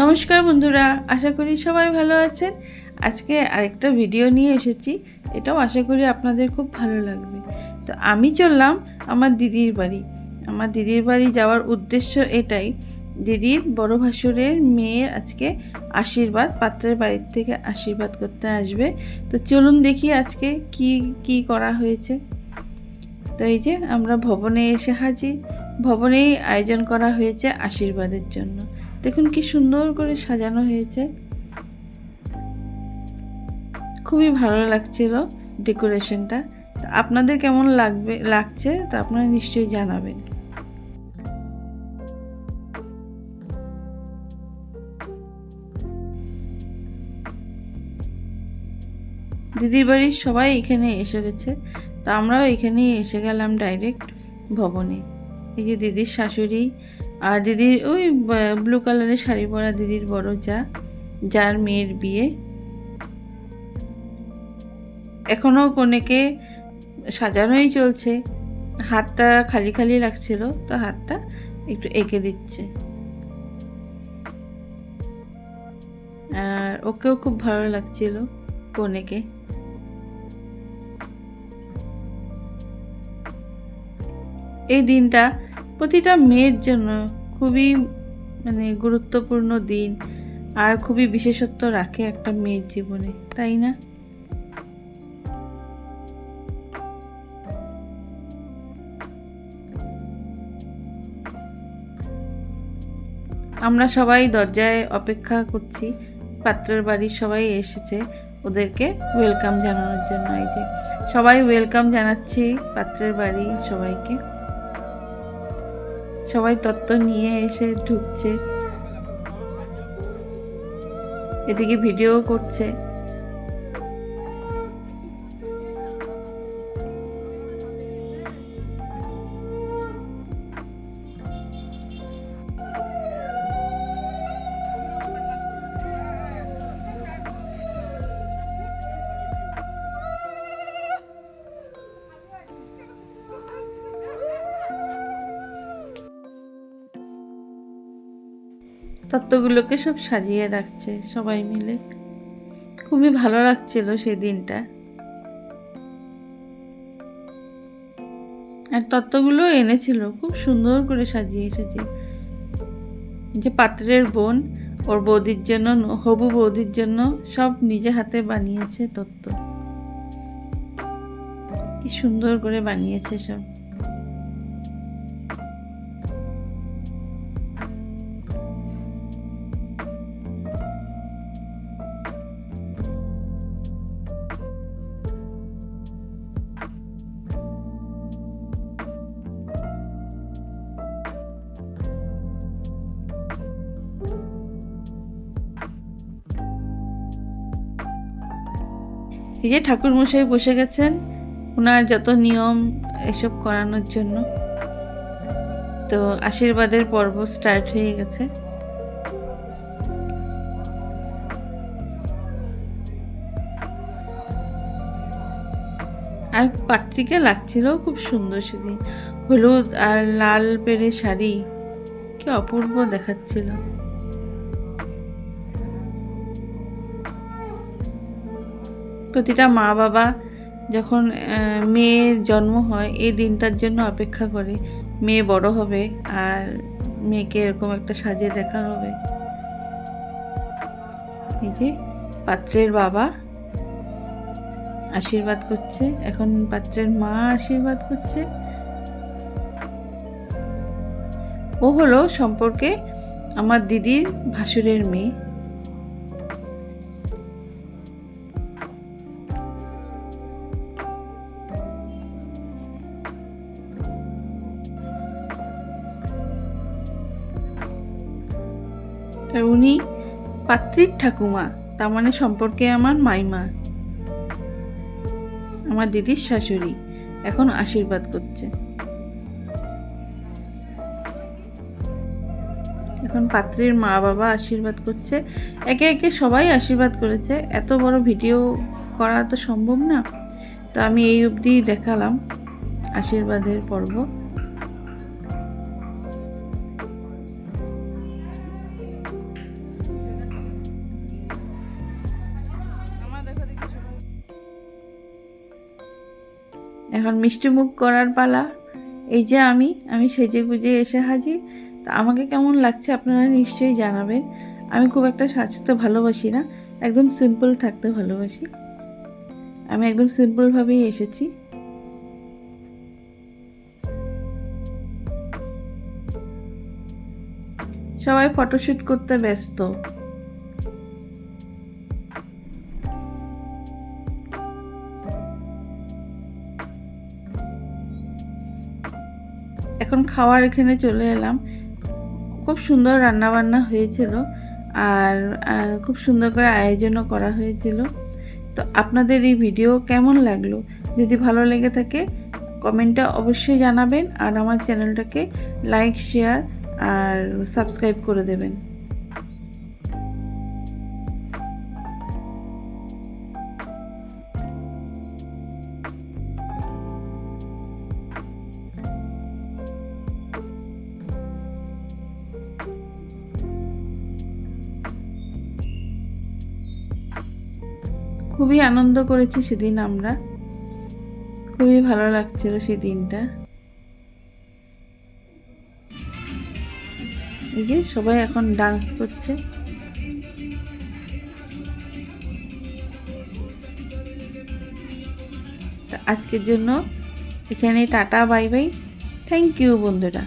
নমস্কার বন্ধুরা, আশা করি সবাই ভালো আছেন। আজকে আরেকটা ভিডিও নিয়ে এসেছি, এটাও আশা করি আপনাদের খুব ভালো লাগবে। তো আমি চললাম আমার দিদির বাড়ি। আমার দিদির বাড়ি যাওয়ার উদ্দেশ্য এটাই, দিদির বড় ভাসুরের মেয়ের আজকে আশীর্বাদ, পাত্রের বাড়ির থেকে আশীর্বাদ করতে আসবে। তো চলুন দেখি আজকে কি কি করা হয়েছে। তো এই যে আমরা ভবনে এসে হাজির। ভবনেই আয়োজন করা হয়েছে আশীর্বাদের জন্য। দেখুন কি সুন্দর করে সাজানো হয়েছে। খুবই ভালো লাগছিল ডেকোরেশনটা। আপনাদের কেমন লাগবে, লাগছে তো আপনারা নিশ্চয়ই জানাবেন। দিদির বাড়ির সবাই এখানে এসে গেছে। তো আমরাও এখানেই এসে গেলাম ডাইরেক্ট ভবনে। এই যে দিদির শাশুড়ি আর দিদির ওই ব্লু কালারের শাড়ি পরা দিদির বড় যা, যার মেয়ের বিয়ে। এখনও কনেকে সাজানোই চলছে। হাতটা খালি খালি লাগছিল, তো হাতটা একটু এঁকে দিচ্ছে। আর ওকেও খুব ভালো লাগছিল কনেকে। এই দিনটা প্রতিটা মেয়ের জন্য খুবই মানে গুরুত্বপূর্ণ দিন আর খুবই বিশেষত্ব রাখে একটা মেয়ের জীবনে, তাই না? আমরা সবাই দরজায় অপেক্ষা করছি, পাত্রের বাড়ির সবাই এসেছে ওদেরকে ওয়েলকাম জানানোর জন্য। এই যে, সবাই ওয়েলকাম জানাচ্ছি পাত্রের বাড়ি সবাইকে। সবাই তত্ত্ব নিয়ে এসে ঢুকছে। এদিকে ভিডিও করছে। তত্ত্বগুলোকে সব সাজিয়ে রাখছে সবাই মিলে। খুবই ভালো লাগছিল সেই দিনটা। আর তত্ত্বগুলো এনেছিল, খুব সুন্দর করে সাজিয়ে সাজিয়ে যে পাত্রের বোন, ওর বৌদির জন্য, হবু বৌদির জন্য সব নিজে হাতে বানিয়েছে তত্ত্ব। কি সুন্দর করে বানিয়েছে সব। এই যে ঠাকুরমশাই বসে গেছেন ওনার যত নিয়ম এসব করানোর জন্য। তো আশীর্বাদের পর্ব স্টার্ট হয়ে গেছে। আর পাত্রিকে লাগছিল, খুব সুন্দর সেদিন। হলুদ আর লাল পেরে শাড়ি, কি অপূর্ব দেখাচ্ছিল। প্রতিটা মা বাবা যখন মেয়ের জন্ম হয়, এই দিনটার জন্য অপেক্ষা করে। মেয়ে বড় হবে আর মেয়েকে এরকম একটা সাজে দেখা হবে। এই যে পাত্রের বাবা আশীর্বাদ করছে। এখন পাত্রের মা আশীর্বাদ করছে। ও হলো সম্পর্কে আমার দিদির ভাসুরের মেয়ে। আর উনি পাত্রীর ঠাকুমা, তার মানে সম্পর্কে আমার মাইমা, আমার দিদির শাশুড়ি, এখন আশীর্বাদ করছে। এখন পাত্রীর মা বাবা আশীর্বাদ করছে। একে একে সবাই আশীর্বাদ করেছে। এত বড় ভিডিও করা তো সম্ভব না। তো আমি এই অবধি দেখালাম আশীর্বাদের পর্ব। এখন মিষ্টি মুখ করার পালা। এই যে আমি আমি সেজে গুজে এসে হাজির। তা আমাকে কেমন লাগছে আপনারা নিশ্চয়ই জানাবেন। আমি খুব একটা সাজতে ভালোবাসি না, একদম সিম্পল থাকতে ভালোবাসি। আমি একদম সিম্পলভাবেই এসেছি। সবাই ফটোশ্যুট করতে ব্যস্ত। এখন খাওয়ার এখানে চলে এলাম। খুব সুন্দর রান্নাবান্না হয়েছিল আর খুব সুন্দর করে আয়োজনও করা হয়েছিল। তো আপনাদের এই ভিডিও কেমন লাগল? যদি ভালো লেগে থাকে কমেন্টটা অবশ্যই জানাবেন আর আমার চ্যানেলটাকে লাইক, শেয়ার আর সাবস্ক্রাইব করে দেবেন। খুবই আনন্দ করেছি সেদিন আমরা। খুবই ভালো লাগছিল সেই দিনটা এই যে সবাই এখন ডান্স করছে। আজকের জন্য এখানে ta ta, bye bye. Thank you বন্ধুরা।